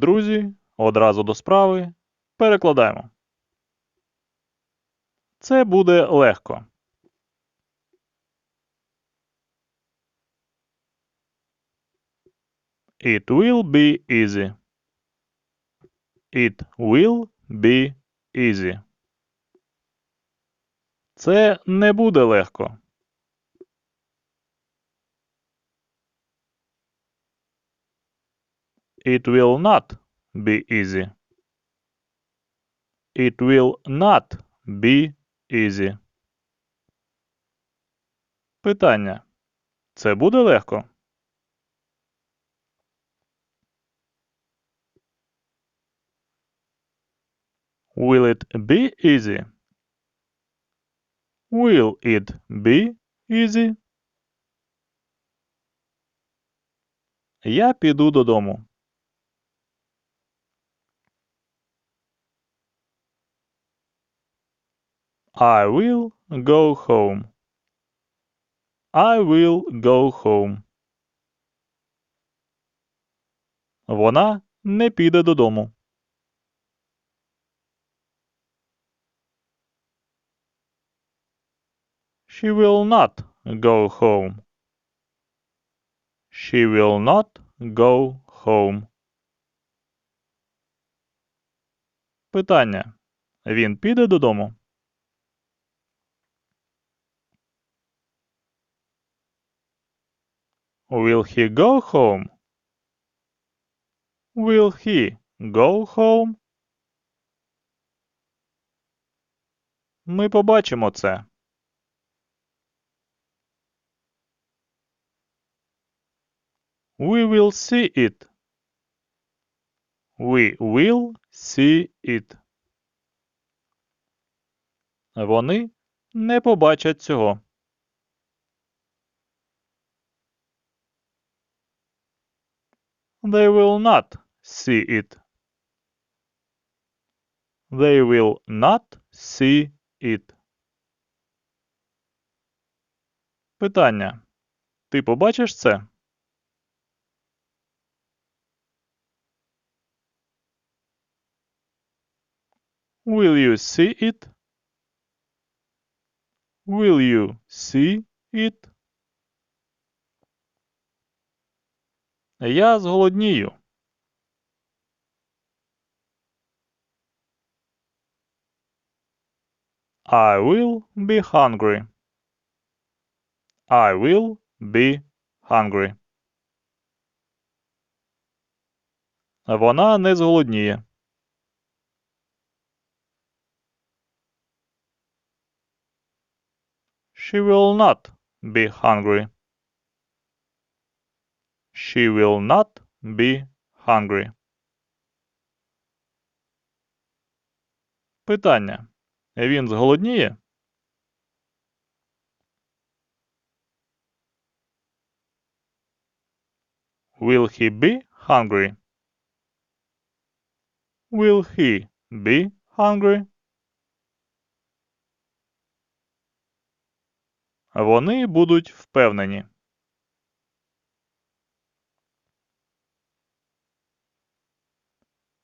друзі, одразу до справи. Перекладаємо. Це буде легко. It will be easy. It will be easy. Це не буде легко. It will not be easy. It will not be easy. Питання. Це буде легко? Will it be easy? Will it be easy? Я піду додому. I will go home. I will go home. Вона не піде додому. She will not go home. She will not go home. Питання. Він піде додому? Will he go home? Will he go home? Ми побачимо це. We will see it. We will see it. Вони не побачать цього. They will not see it. They will not see it. Питання. Ти побачиш це? Will you see it? Will you see it? Я зголоднію. I will be hungry. I will be hungry. Вона не зголодніє. She will not be hungry. She will not be hungry. Питання. Він зголодніє? Will he be hungry? Will he be hungry? Вони будуть впевнені.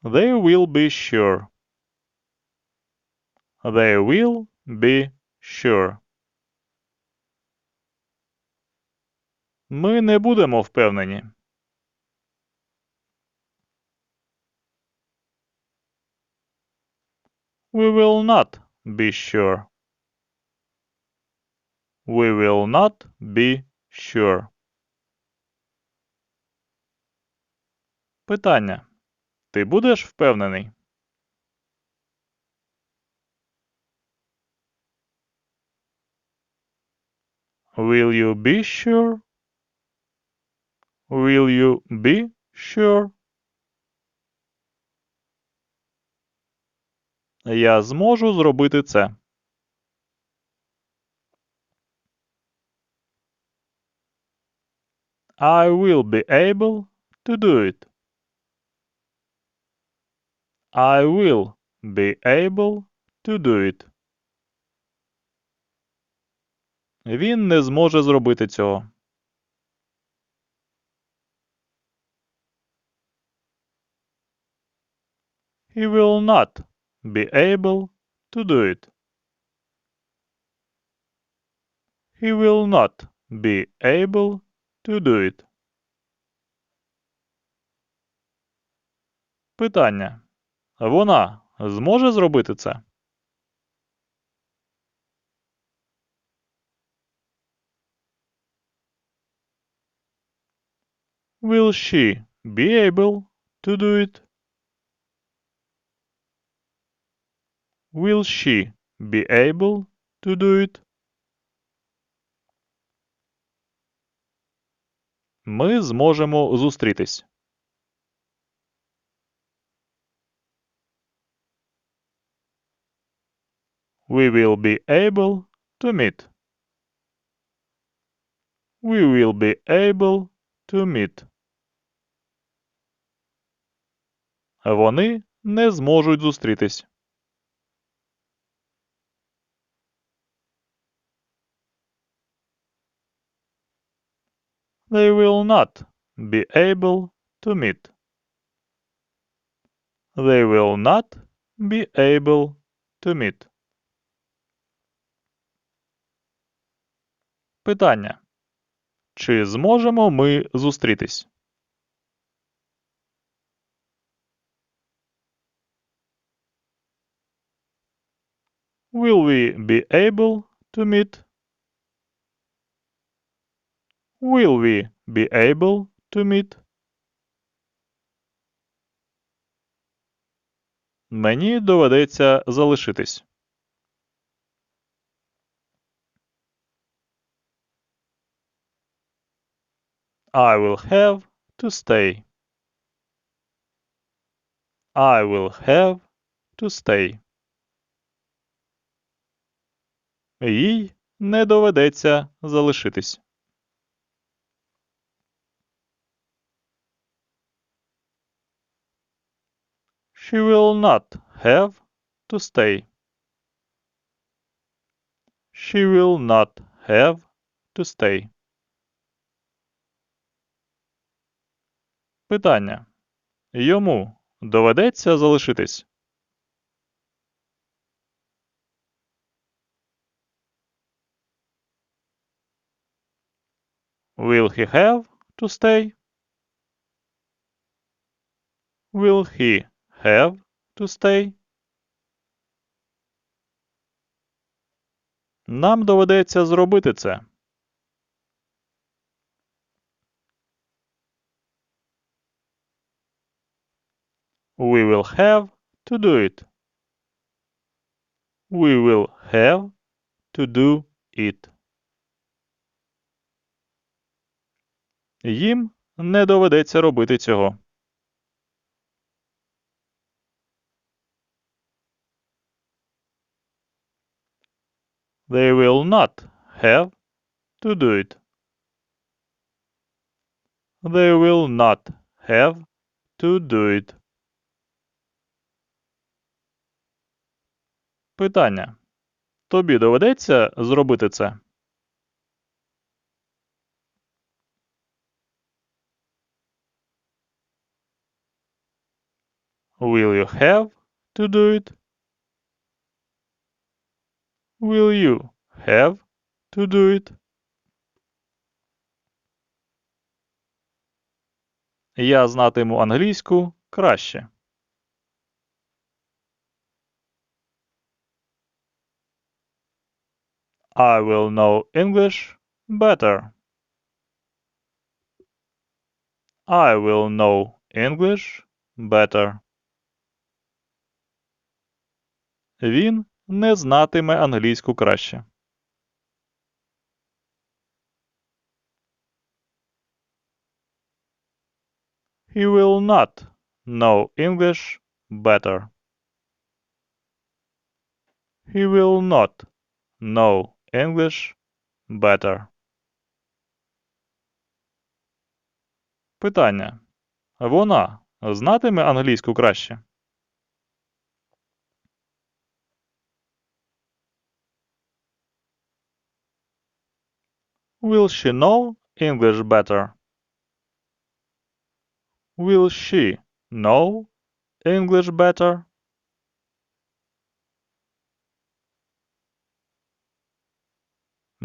They will be sure. They will be sure. Ми не будемо впевнені. We will not be sure. We will not be sure. Питання. Ти будеш впевнений? Will you be sure? Will you be sure? Я зможу зробити це. I will be able to do it. I will be able to do it. Він не зможе зробити цього. He will not be able to do it. He will not be able to do it. Питання. Вона зможе зробити це? Will she be able to do it? Will she be able to do it? Ми зможемо зустрітись. We will be able to meet. We will be able to meet. Вони не зможуть зустрітись. They will not be able to meet. They will not be able to meet. Питання. Чи зможемо ми зустрітись? Will we be able to meet? Will we be able to meet? Мені доведеться залишитись. I will have to stay. I will have to stay. Їй не доведеться залишитись. She will not have to stay. She will not have to stay. Питання. Йому доведеться залишитись. Will he have to stay? Will he have to stay? Нам доведеться зробити це. We will have to do it. We will have to do it. Їм не доведеться робити цього. They will not have to do it. They will not have to do it. Питання. Тобі доведеться зробити це? Will you have to do it? Will you have to do it? Я знатиму англійську краще. I will know English better. I will know English better. Він не знатиме англійську краще. He will not know English better. He will not know English better. Питання. Вона знатиме англійську краще? Will she know English better? Will she know English better?